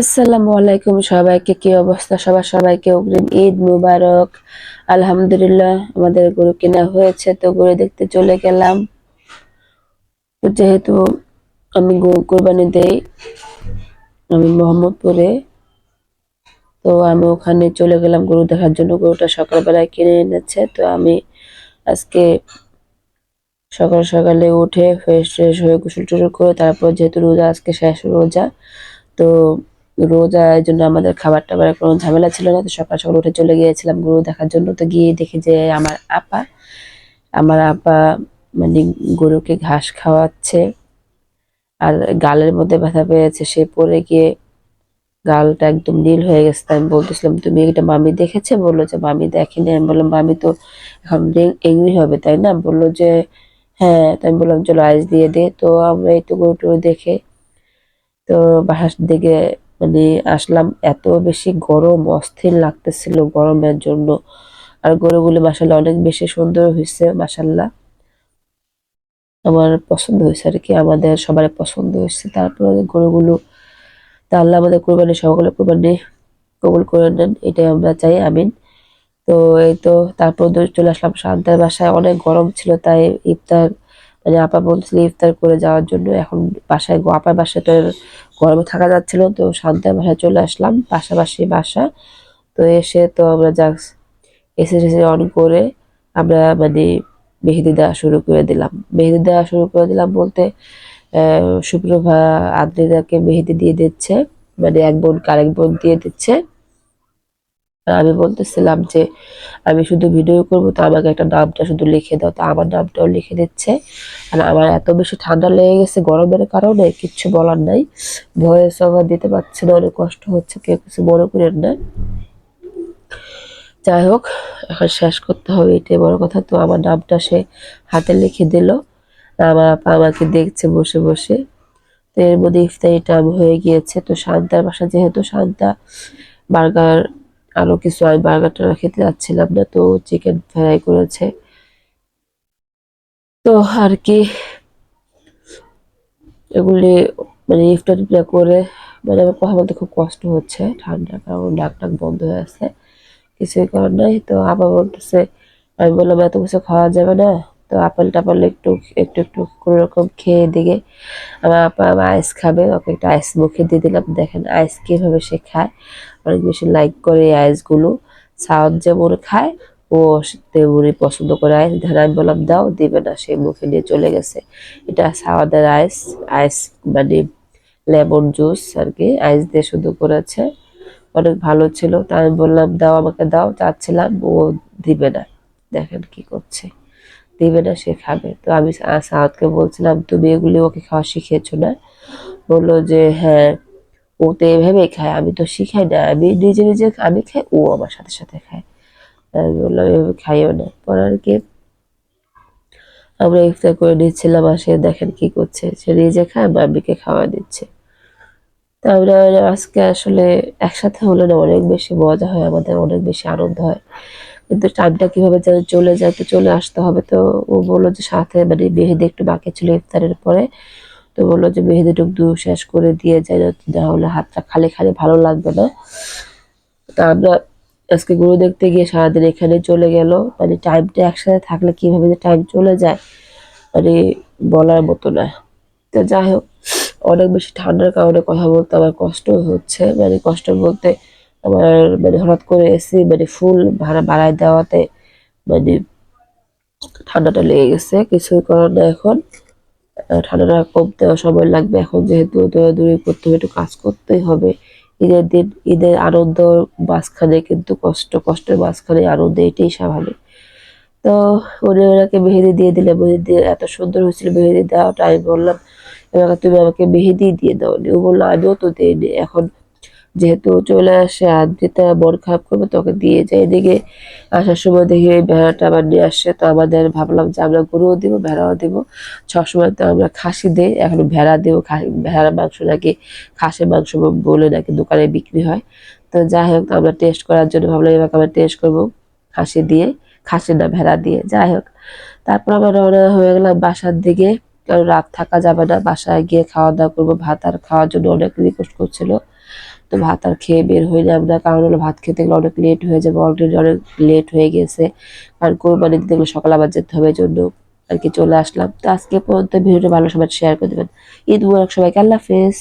আসসালামু আলাইকুম সবাইকে, কি অবস্থা? সবার সবাইকে অগ্রিম ঈদ মুবারক। আলহামদুলিল্লাহ, আমাদের গরু কেনা হয়েছে, তো গরু দেখতে চলে গেলাম। যেহেতু আমি কোরবানি দেই, আমি মোহাম্মদপুরে, তো আমি ওখানে চলে গেলাম গরু দেখার জন্য। গরুটা সকালবেলায় কিনে এনেছে, তো আমি আজকে সকাল সকালে উঠে ফ্রেশ ট্রেশ হয়ে গোসল টোসল করে তারপর যেহেতু রোজা, আজকে শেষ রোজা, তো রোজা এই জন্য আমাদের খাবার টাবারের কোনো ঝামেলা ছিল না, তো সকাল সকাল উঠে চলে গিয়েছিলাম গরু দেখার জন্য। তো গিয়ে দেখি যে আমার আপা আমার আপা মানে গরুকে ঘাস খাওয়াচ্ছে আর গালের মধ্যে ব্যথা পেয়েছে। সে পড়ে গিয়ে গালটা একদম নীল হয়ে গেছে আমি বলতেছিলাম, তুমি এটা মামি দেখেছে? বলল যে, মামি দেখেনি। আমি বললাম, মামি তো এখন এংরি হবে, তাই না? বলল যে হ্যাঁ। তাই আমি বললাম, চলো আইস দিয়ে দে। তো আমরা এই তো গরুটু দেখে, তো বাসার দিকে মানে আসলাম, এত বেশি গরম, অস্থির লাগতেছিল গরমের জন্য। আর গরুগুলো মাসাল্লাহ অনেক বেশি সুন্দর হয়েছে মাসাল্লাহ আমার পছন্দ হয়েছে আর কি আমাদের সবার পছন্দ হয়েছে তারপরে গরুগুলো, তা আল্লাহ আমাদের কোরবানি সকলে কোরবানি কবুল করে নেন, এটাই আমরা চাই, আমিন। তো এই তো, তারপর চলে আসলাম শান্তার বাসায়, অনেক গরম ছিল, তাই ইফতার মানে আপা বলছিল ইফতার করে যাওয়ার জন্য এখন বাসায় আপার বাসাটা গরমে থাকা যাচ্ছিল তো শান্তার বাসায় চলে আসলাম, পাশাপাশি বাসা। তো এসে তো আমরা যাক এসে এসে অন করে আমরা মানে মেহেদি দেওয়া শুরু করে দিলাম। মেহেদি দেওয়া শুরু করে দিলাম বলতে সুপ্রভা আদ্রিদাকে মেহেদি দিয়ে দিচ্ছে মানে এক বোন কারেক বোন দিয়ে দিচ্ছে। আমি বলতেছিলাম যে, আমি শুধু ভিডিও করব, তো আমাকে একটা নামটা শুধু লিখে দাও। তো আমার নামটাও লিখে দিচ্ছে। আর আমার এত বেশি ঠান্ডা লেগে গেছে গরমের কারণে, কিচ্ছু বলার নাই। ভয়েস ওভার দিতে পারছে না, অনেক কষ্ট হচ্ছে, কেউ কিছু মনে করেন না। যাই হোক, এখন শেষ করতে হবে, এটাই বড় কথা। তো আমার নামটা সে হাতে লিখে দিল। আমার আপা আমাকে দেখছে বসে বসে। তো এর মধ্যে ইফতারি টাইম হয়ে গিয়েছে। তো শান্তার বাসা যেহেতু শান্তা, বার্গার আরও কিছু আমি বার্গারটা খেতে যাচ্ছিলাম না, তো চিকেন ফ্রাই করেছে। তো আর কি, এগুলি মানে ইফতার করে মানে আমার কথা বলতে খুব কষ্ট হচ্ছে, ঠান্ডা কারণ ডাক ডাক বন্ধ হয়ে আছে, কিছুই করার নাই। তো আবার বলতেছে, আমি বললাম, এত কিছু খাওয়া যাবে না তো আপেল টাপেল একটু একটু একটু কোনো রকম খেয়ে দিকে আমার আপা আমার আইস খাবে, ওকে একটা আইস মুখে দিয়ে দিলাম। দেখেন আইস কীভাবে সে খায়। অনেক বেশি লাইক করে এই আইসগুলো সাউথ যেমন খায়, ও তেমনই পছন্দ করে আইস ধান আমি বললাম, দাও, দিবে না। সে মুখে নিয়ে চলে গেছে। এটা সাওয়াদের আইস আইস মানে লেমন জুস আর কি আইস দিয়ে শুধু করেছে। অনেক ভালো ছিল। তা আমি বললাম, দাও, আমাকে দাও। চাচ্ছিলাম, ও দিবে না। দেখেন কি করছে। দিবে না, সে খাবে। তো আমি সাউথকে বলছিলাম, তুমি এগুলি ওকে খাওয়া শিখিয়েছো না? বলল যে হ্যাঁ ও তো এভাবেই খায়, আমি তো শিখাই না। আমি নিজে নিজে আমি খাই, ও আমার সাথে সাথে খায়। আমি বললাম, এভাবে খাইও না। পরে আর কি আমরা ইফতার করে নিচ্ছিলাম, আর সে দেখেন কি করছে। সে নিজে খায়, মাম্মিকে খাওয়া দিচ্ছে। তা আমরা আজকে আসলে একসাথে হলে না অনেক বেশি মজা হয়, আমাদের অনেক বেশি আনন্দ হয়। কিন্তু টাইমটা কীভাবে যেন চলে যায় তো চলে আসতে হবে। তো ও বলল যে সাথে মানে মেহেদি একটু বাকি ছিল ইফতারের পরে। তো বলল যে মেহেদিটুক দু শেষ করে দিয়ে যাই তাহলে হাতটা খালি খালি ভালো লাগবে না। তা আমরা আজকে গরু দেখতে গিয়ে সারাদিন এখানে চলে গেল। মানে টাইমটা একসাথে থাকলে কীভাবে যে টাইম চলে যায় মানে বলার মতো না। তো যাই হোক, অনেক বেশি ঠান্ডার কারণে কথা বলতে আমার কষ্ট হচ্ছে। মানে কষ্ট বলতে আমার মানে হঠাৎ করে এসি মানে ফুল ভাড়া বাড়ায় দেওয়াতে মানে ঠান্ডাটা লেগে গেছে, কিছুই করার না এখন। ঠান্ডাটা কমতে সময় লাগবে এখন যেহেতু দৌড়াদৌড়ি করতে হবে, একটু কাজ করতেই হবে। ঈদের দিন, ঈদের আনন্দ মাঝখানে কিন্তু কষ্ট, কষ্টের মাঝখানে আনন্দ, এটাই স্বাভাবিক। তো উনি ওনাকে মেহেদি দিয়ে দিলে, মেহেদি এত সুন্দর হয়েছিল মেহেদি দেওয়াটা আমি বললাম, এবার তুমি আমাকে মেহেদি দিয়ে দাও নি। ও বলল, আমিও তো দিইনি, এখন যেহেতু চলে আসে, আদ্রিতা মন খারাপ করবে, তোকে দিয়ে যায় এদিকে। আসার সময় দেখি ওই ভেড়াটা আবার নিয়ে আসছে তো আমাদের ভাবলাম যে আমরা গরুও দিব, ভেড়াও দিব। সবসময় তো আমরা খাসি দিই, এখন ভেড়া দিব ভেড়ার মাংস নাকি, খাসির মাংস বলে নাকি দোকানে বিক্রি হয়। তো যাই হোক আমরা টেস্ট করার জন্য ভাবলাম এবার আমরা টেস্ট করব খাসি দিয়ে, খাসি না ভেড়া দিয়ে, যাই হোক। তারপর আমরা রওনা হয়ে গেলাম বাসার দিকে। কারণ রাত থাকা যাবে না, বাসায় গিয়ে খাওয়া দাওয়া করব। ভাত আর খাওয়ার জন্য অনেক রিকোয়েস্ট করছিল। তো ভাত আর খেয়ে বের হইলাম না, কারণ হলো ভাত খেতে গেলে অনেক লেট হয়ে যাবে অলরেডি অনেক লেট হয়ে গেছে কারণ কোরবানি দিতে গেলে সকাল আবার যেতে হবে জন্য আর কি চলে আসলাম। তো আজকে পর্যন্ত ভিডিওটা ভালো সবাই শেয়ার করে দেবেন। ঈদ মুবারক সবাইকে, আল্লাহ হাফেজ।